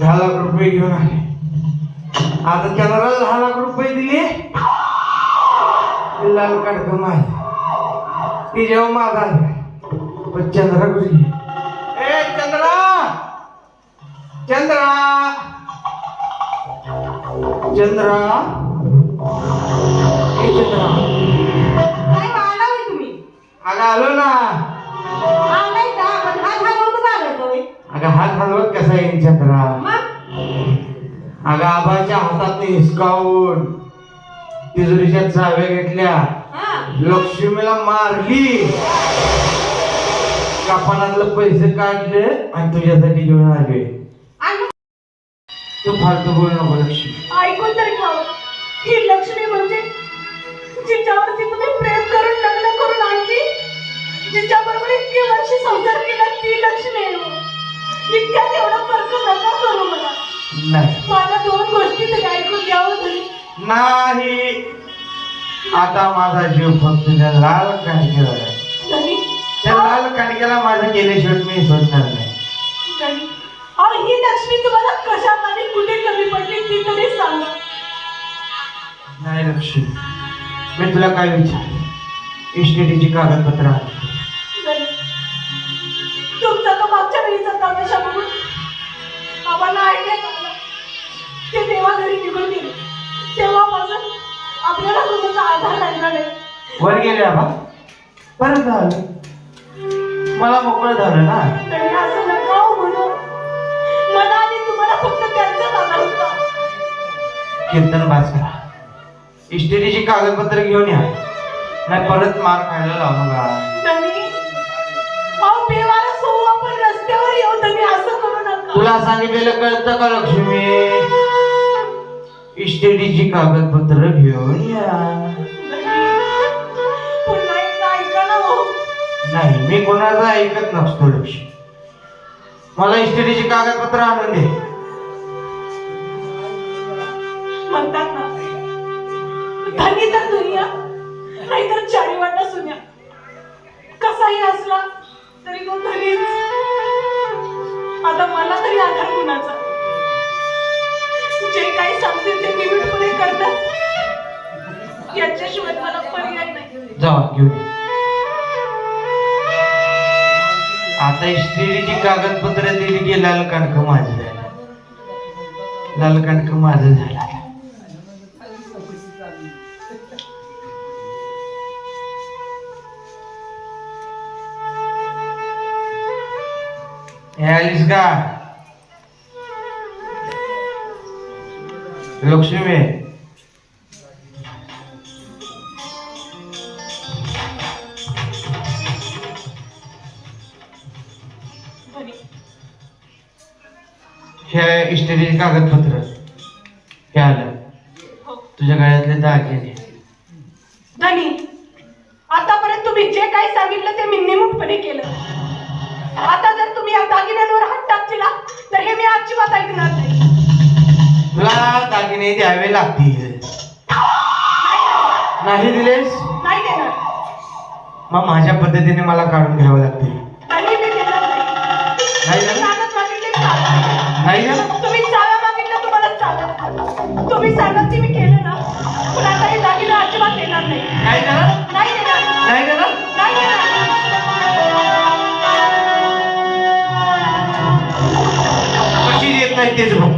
दहा लाख रुपये घेऊन आले. आता चंद्राला दहा लाख रुपये दिले. ते लाल कडक माझ ती जेव्हा माझा आला. पण चंद्रा गुजली ए चंद्रा! चंद्रा! चंद्रा! अगं आबाच्या हातात हिसकावून तिजोरीच्या चाव्या घेतल्या. हा. लक्ष्मीला मारली. कपानातलं पैसे काढले आणि तुझ्यासाठी घेऊन आले. तू फालतू बोल नको लक्ष्मी. ऐकून तरी खाऊ ही. लक्ष्मी म्हणजे जिच्यावरती तुम्ही प्रेम करून लग्न करून आणली जिच्याबरोबर इतकी वर्ष संसार केला ती लक्ष्मी हो. इतक्यात एवढा फरक नका करू मला. नाही. मला दोन गोष्टी तरी ऐकून घ्यावं तरी नाही. आता माझा जीव फक्त त्या लाल काणकेला आहे. तरी त्या लाल काणकेला माझं केल्याशिवाय मी सोडणार नाही. अहो ही लक्ष्मी तुम्हाला आणि कुठे कमी पडली ती तरी सांगा. नाही लक्ष्मी. मी तुला काय विचार इस्टेटीची कागदपत्र आणली. तरी तुमचा तो मागच्या वेळीचा तमाशा बघून. आम्हाला आलं ते देवा घरी निघून गेले. तेव्हापासून आपल्याला कुणाचा आधार राहिला नाही. वर गेले आबा परत झालं मला मोकळं झालं ना? तरी असं नका हो म्हणू मला आणि तुम्हाला फक्त त्यांचाच आधार होता कीर्तन वाच. करा इस्टेटीची कागदपत्र घेऊन या. नाही परत मार खायला लावू नका. त्यांनी अहो बेवारस होऊ आपण रस्त्यावर येऊ त्यांनी असं करू नका. तुला सांगितलेलं कळतं का लक्ष्मी? इस्टेटीची कागदपत्र घेऊन या हो. नाही मी कोणाचं ऐकत नसतो लक्ष्मी मला इस्टेटीची कागदपत्र आणून दे. म्हणतात ना धनी तर दुनिया नाहीतर चारी वाटा सुन्या. कसाही असला तरी तो धनीच. आता मला तरी आधार कुणाचा? जे काही सांगतील ते निबिडपणे करतात. याच्याशिवाय मला पर्याय नाही. जावा घेऊन आता स्त्रीची कागदपत्र दिली की लाल कणक माझं झालं. लाल कणक माझं झालं. हे आलीस का? लक्ष्मी. हे इस्टेटीचे कागदपत्र. हे आलं. हो. तुझ्या गळ्यातले दागिने धनी आतापर्यंत तुम्ही जे काही सांगितलं ते मी निमूटपणे केलं. आता जर तुम्ही या दागिन्यांवर हात टाकतील तर हे मी अजिबात ऐकणार नाही. तुला दागिने द्यावे लागतील. नाही दिलेस? नाही देणार. मग माझ्या पद्धतीने मला काढून घ्यावं लागतील. धनी मी देणार नाही. नाही ना? चालत मागितले चालत नाही ना? तुम्ही चाला मागितलं तुम्हाला चालत. तुम्ही सांगाल ते मी केलं ना. पण आता हे दागिने अजिबात देणार नाही. नाही ना? नाही देणार. नाही ना नाही देणार. कशी देत नाही तेच बघतो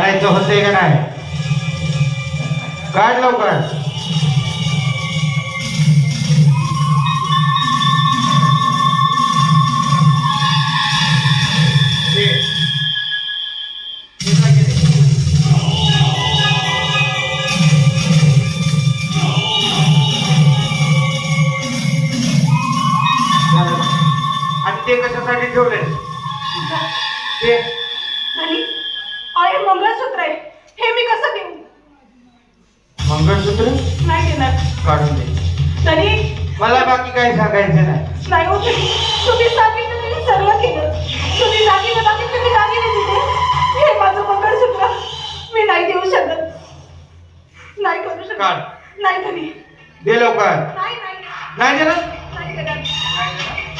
काढायचं होतंय का नाही काढ लवकर ते. आणि ते कशासाठी ठेवले ते आणि अरे मंगळसूत्र आहे हे मी कसं देऊ? मंगळसूत्र? नाही देणार. काढून दे. तरी? मला बाकी काही सांगायचं नाही. नाही हो तुम्ही तुम्ही सांगितलं मी सर्व केलं. तुम्ही दागिने दागिने तुम्ही दागिने दिले हे माझं मंगळसूत्र. मी नाही देऊ शकत. नाही करू शकत. काढ. नाही तरी. दे लवकर. नाही नाही. नाही देणार? नाही देणार.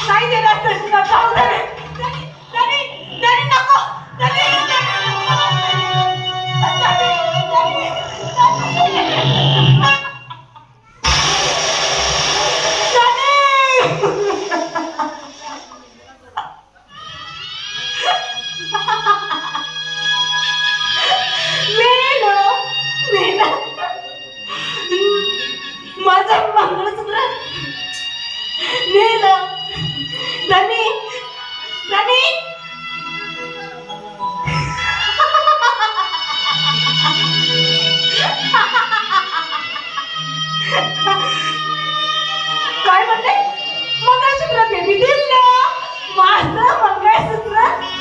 नाही देणार. तर नका तरी तरी Lila! धनी धनी. काय म्हणते? मंगळसूत्र बेबी दिलं. माझं मंगळसूत्र.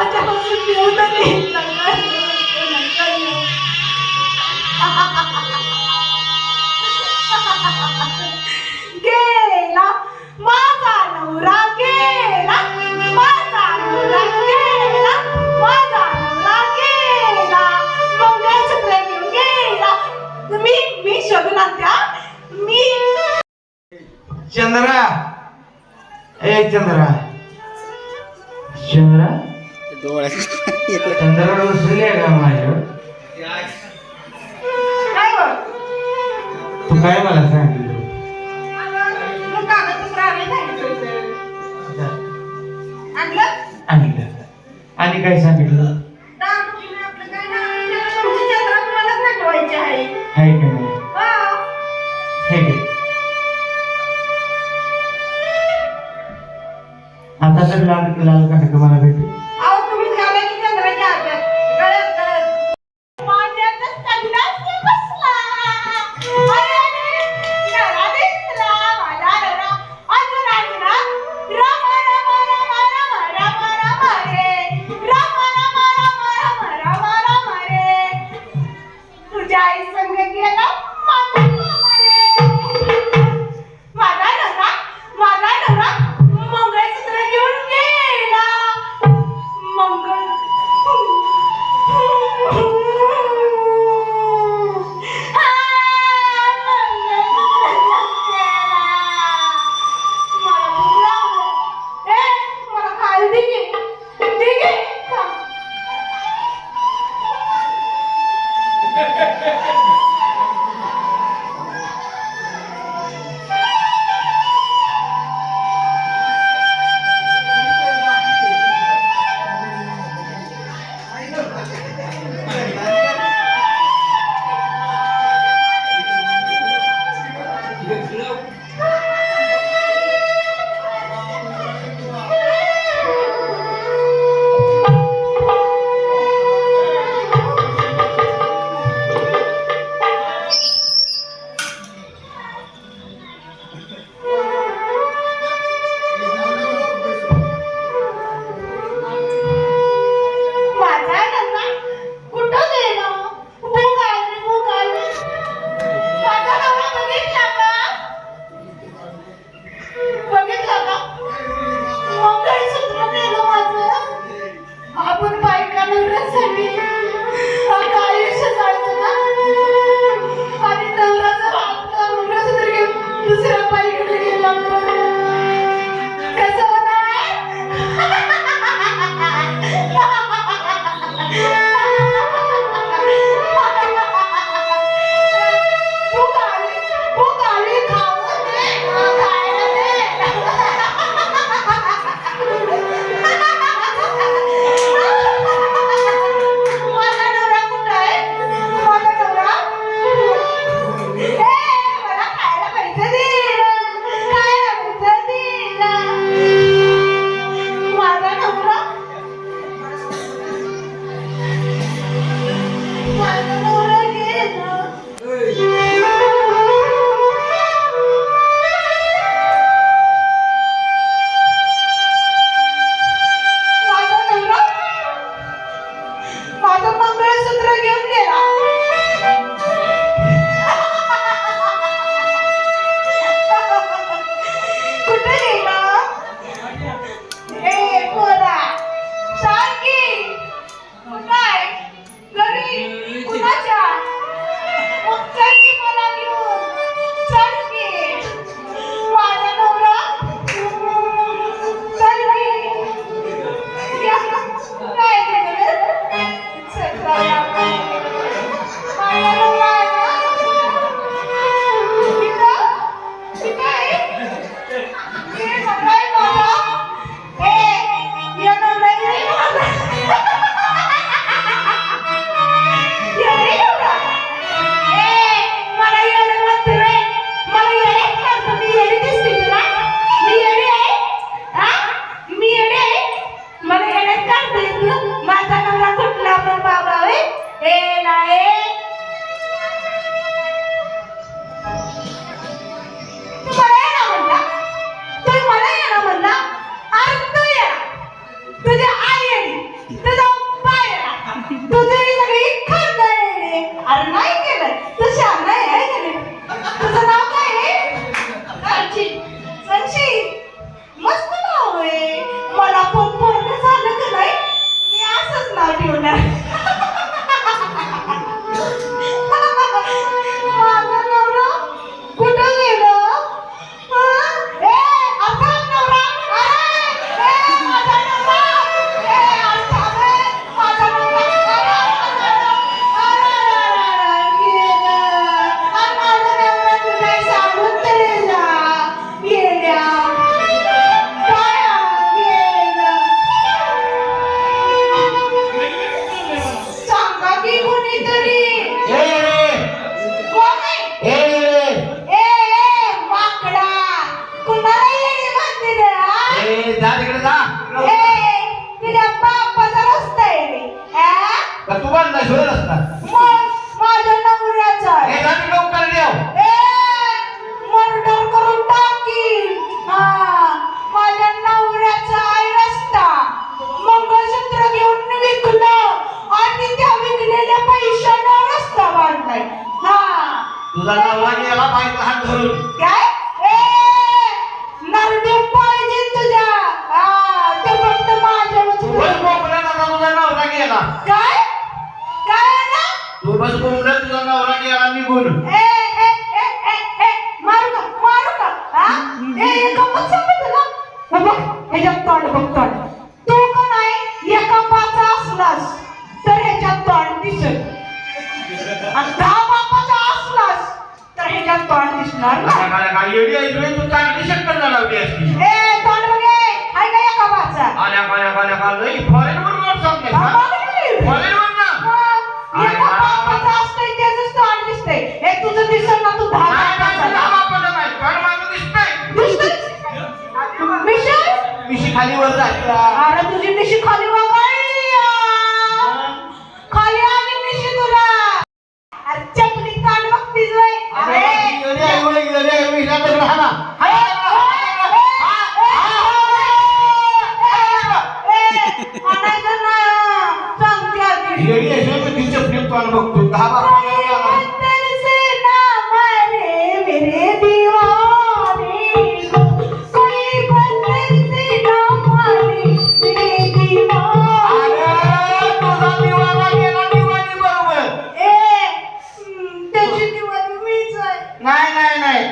नका माझ्यापासून देऊ तरी नका नका देऊ. गेला माझा नवरा गेला माझा नवरा गेला माझा नवरा गेला मंगळसूत्र घेऊन गेला मी मी शोधून आणत्या मी चंद्रा ए चंद्रा चंद्रा चंद्रा आहे का माझ्यावर काय तू काय मला सांगितलं? आणलं आणि काय सांगितलं? आहे का नाही? हे घे आता तर लाल लाल काढ मला भेटू तुझ्या आई संग गेला? तुझा नवरा गेला बायका हात धरून. काय? ए नरडे पाहिजे तुझ्या. हा ते फक्त माझ्यावरच तू बस तुझा नवरा गेला. काय? काय ना तू बस बोंबला तुझा नवरा गेला निघून. ए ए ए ए ए मारू का? मारू का? हा? ए ना बघ ह्याच्यात तोंड बघ तोंड. तू का नाही? एका पाचा असलास तर ह्याच्यात तोंड दिसत आणि दहा बापाचा असलास तर ह्याच्यात तोंड काय काय एवढी ऐकली तू चांगली शक्कल लावली असती. ए तोंड बघे हाय का एका पाचा आल्या आल्या आल्या आल्या फॉरेन वर वर सांगते फॉरेन वर ना बापाचा तोंड हे तुझं दिसत ना तू मिशी खाली वर अरे तुझी मिशी खाली नाही नाही नाही.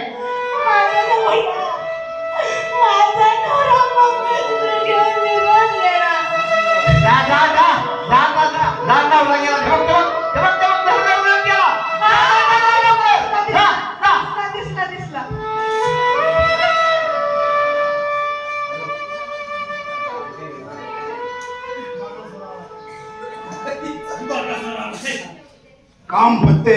काम पत्ते